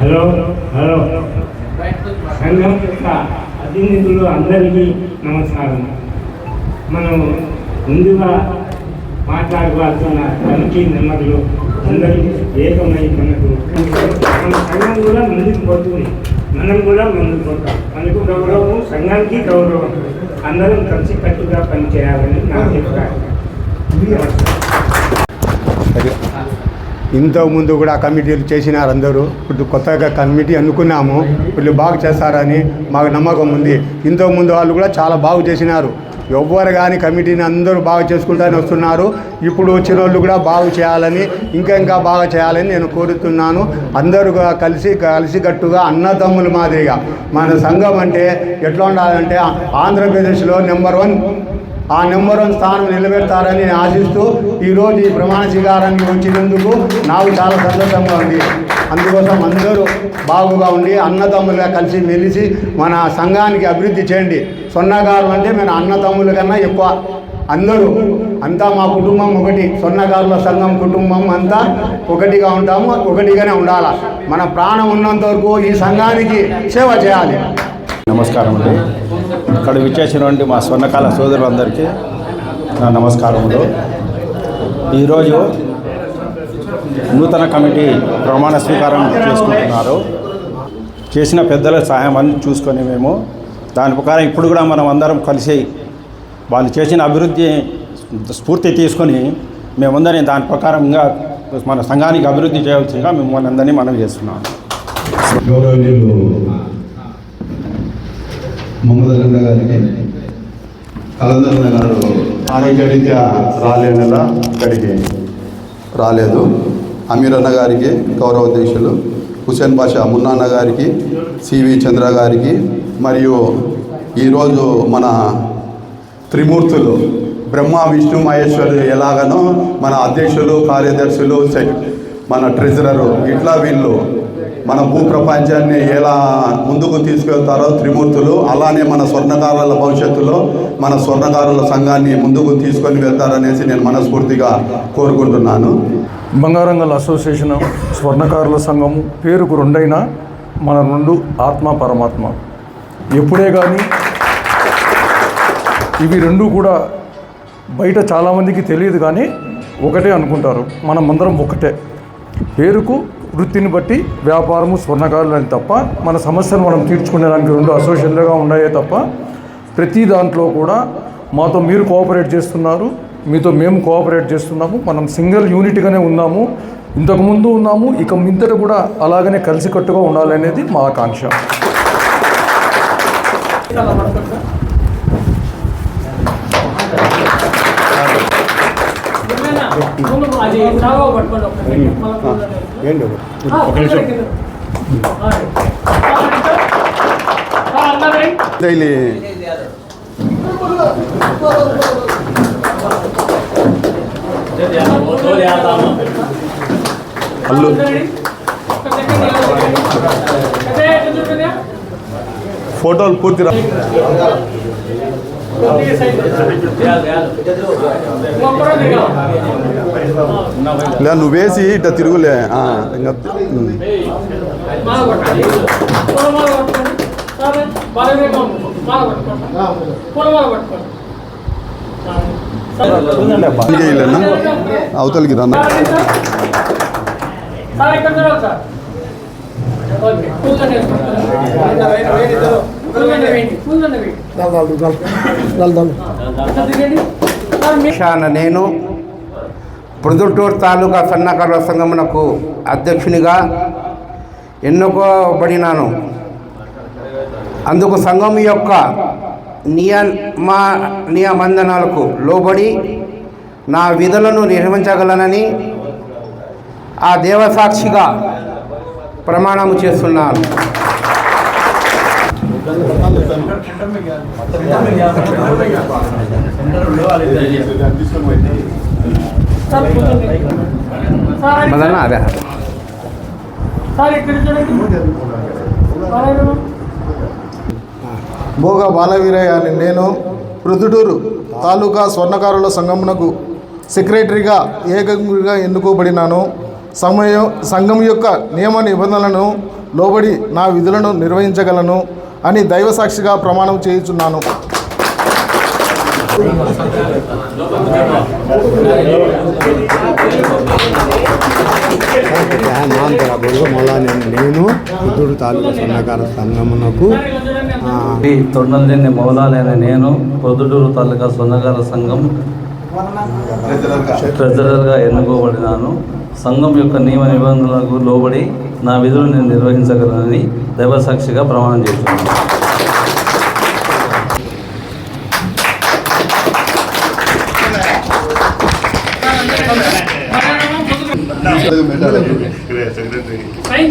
Hello hello. సంఘం యొక్క అతినిధులు అందరికీ నమస్కారం. మనం ముందుగా మాట్లాడుకోవాల్సిన కమిటీ నెంబర్లు అందరూ ఏకమై మనకు మన సంఘం కూడా ముందుకు పోతుంది. మనం కూడా ముందుకుంటాం మనకు గౌరవం సంఘానికి గౌరవం. అందరం కలిసి కట్టుగా పనిచేయాలని నా అభిప్రాయం. ఇంతకుముందు కూడా కమిటీలు చేసినారు అందరూ. ఇప్పుడు కొత్తగా కమిటీ అనుకున్నాము. వీళ్ళు బాగా చేస్తారని మాకు నమ్మకం ఉంది. ఇంతకుముందు వాళ్ళు కూడా చాలా బాగా చేసినారు. ఎవ్వరు కానీ కమిటీని అందరూ బాగా చేసుకుంటానే వస్తున్నారు. ఇప్పుడు వచ్చిన వాళ్ళు కూడా బాగా చేయాలని ఇంకా ఇంకా బాగా చేయాలని నేను కోరుతున్నాను. అందరూ కలిసి కలిసికట్టుగా అన్నదమ్ముల మాదిరిగా. మన సంఘం అంటే ఎట్లా ఉండాలంటే ఆంధ్రప్రదేశ్లో నెంబర్ వన్ ఆ నెంబర్ వన్ స్థానం నిలబెడతారని ఆశిస్తూ ఈరోజు ఈ ప్రమాణ స్వీకారానికి వచ్చినందుకు నాకు చాలా సంతోషంగా ఉంది. అందుకోసం అందరూ బాగుగా ఉండి అన్నదమ్ములుగా కలిసి మెలిసి మన సంఘానికి అభివృద్ధి చేయండి. సొన్నగారు అంటే మన అన్నదమ్ముల కన్నా ఎక్కువ. అందరూ అంతా మా కుటుంబం ఒకటి సొన్నగారుల సంఘం కుటుంబం అంతా ఒకటిగా ఉంటాము ఒకటిగానే ఉండాలి. మన ప్రాణం ఉన్నంత వరకు ఈ సంఘానికి సేవ చేయాలి. నమస్కారం అండి. ఇక్కడ విచ్చేసినటువంటి మా స్వర్ణకాల సోదరులందరికీ నా నమస్కారములు. ఈరోజు నూతన కమిటీ ప్రమాణ స్వీకారం చేసుకుంటున్నారు. చేసిన పెద్దల సహాయం అన్ని చూసుకొని మేము దాని ప్రకారం ఇప్పుడు కూడా మనం అందరం కలిసి వాళ్ళు చేసిన అభివృద్ధి స్ఫూర్తి తీసుకొని మేమందరం దాని ప్రకారంగా మన సంఘానికి అభివృద్ధి చేయవలసిందిగా మిమ్మల్ని అందరినీ మనం చేస్తున్నాం. మహమ్మద్ గారికి కలందరన్న గారు ఆరోగ్యరీత్యా రాలేనలా ఇక్కడికి. రాలేదు. అమీర్ అన్న గారికి గౌరవ అధ్యక్షులు హుసేన్ బాషా మున్నాన్న గారికి సివి చంద్ర గారికి మరియు ఈరోజు మన త్రిమూర్తులు బ్రహ్మ విష్ణు మహేశ్వరు ఎలాగనో మన అధ్యక్షులు కార్యదర్శులు మన ట్రెజరరు ఇట్లా వీళ్ళు మన భూ ప్రపంచాన్ని ఎలా ముందుకు తీసుకెళ్తారో త్రిమూర్తులు అలానే మన స్వర్ణకారుల భవిష్యత్తులో మన స్వర్ణకారుల సంఘాన్ని ముందుకు తీసుకొని వెళ్తారనేసి నేను మనస్ఫూర్తిగా కోరుకుంటున్నాను. బంగారంగల్ అసోసియేషన్ స్వర్ణకారుల సంఘము పేరుకు రెండైనా మన రెండు ఆత్మ పరమాత్మ. ఎప్పుడే కానీ ఇవి రెండు కూడా బయట చాలామందికి తెలియదు కానీ ఒకటే అనుకుంటారు. మనం అందరం ఒకటే. పేరుకు వృత్తిని బట్టి వ్యాపారము స్వర్ణకారులు అని తప్ప మన సమస్యను మనం తీర్చుకునేదానికి రెండు అసోసియేషన్లుగా ఉన్నాయే తప్ప ప్రతి దాంట్లో కూడా మాతో మీరు కోఆపరేట్ చేస్తున్నారు మీతో మేము కోఆపరేట్ చేస్తున్నాము మనం సింగిల్ యూనిట్గానే ఉన్నాము ఇంతకుముందు ఉన్నాము ఇక ముందర కూడా అలాగనే కలిసికట్టుగా ఉండాలనేది మా ఆకాంక్ష. ఏంటి ఆ, ఒక్క సెకండ్. ఆ, ఆ, అందరూ లే నువ్వు వేసి ఇట్లా తిరుగులే ఆ, ఇంకా అవతలికి రన్న ఓకే వేసుకోండి. కూర్చోండి వేయండి. కూర్చోండి వేయండి. నేను ప్రొద్దుటూరు తాలూకా సన్నకారుల సంఘమునకు అధ్యక్షునిగా ఎన్నుకోబడినాను అందుకు సంఘం యొక్క నియమ నియమందనాలకు లోబడి నా విధులను నిర్వహించగలనని ఆ దేవసాక్షిగా ప్రమాణము చేస్తున్నాను. సార్ కూర్చోండి. సార్ మదన్న అదే భోగ బాలవీరయ్య అని నేను ప్రొద్దుటూరు తాలూకా స్వర్ణకారుల సంఘమునకు సెక్రటరీగా ఏకంగా ఎన్నుకోబడినాను సమయం సంఘం యొక్క నియమ నిబంధనలను లోబడి నా విధులను నిర్వహించగలను అని దైవ సాక్షిగా ప్రమాణం చేయుచున్నాను. నేను బుద్ధుడు తాలూకా సన్నకార సంఘమునకు తొండలదిన్ని మౌలాలైన నేను పొద్దుటూరు తాలూకా సొన్నగాల సంఘం ట్రెజరర్గా ఎన్నుకోబడినాను. సంఘం యొక్క నియమ నిబంధనలకు లోబడి నా విధులు నేను నిర్వహించగలనని దైవసాక్షిగా ప్రమాణం చేస్తున్నాను. సైన్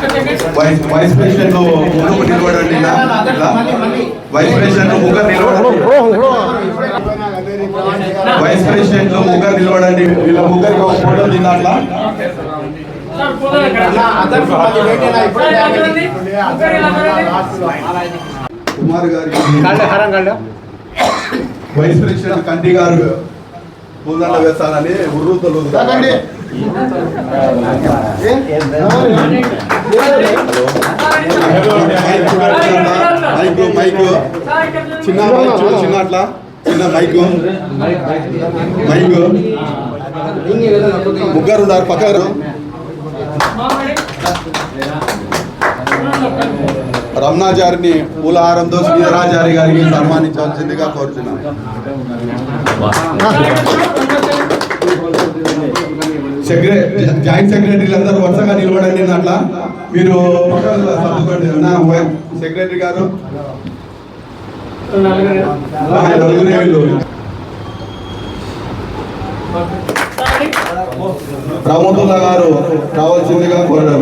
వైస్ ప్రెసిడెంట్ అంత పేరు రాసి మీ అందరిలో సంతకాలు వైస్ వైస్ ప్రెసిడెంట్ ముగ్గురు నిలబడండి ఇలా. ఇలా. వైస్ ప్రెసిడెంట్ ముగ్గురు నిలబడండి వైస్ ప్రెసిడెంట్ ముగ్గురు నిలబడండి వీళ్ళ ముగ్గురికి ఒక ఫోటో తిన్నాట్లా సార్ పోదాం ఇక్కడ. సార్, ఇలా చూడండి. ముగ్గురు ఇలా చూడండి. కుమార్ గారికి వైస్ ప్రెసిడెంట్ కంటి గారు పూదండ వేస్తానని ఉర్రూతలు మైక్. చిన్న చిన్న అట్లా. చిన్న మైక్. మైక్. ముగ్గురు ఉన్నారు పక్కన మామిడి. రమణాచారిని పూలహారంతో శ్రీధరాచారి గారికి సన్మానించవలసిందిగా కోరుచున్నాను జాయింట్ సెక్రటరీలు అందరూ వరుసగా నిలబడండి అట్లా. మీరు సెక్రటరీ గారు. నలుగురు. గారు రావాల్సిందిగా కోరడం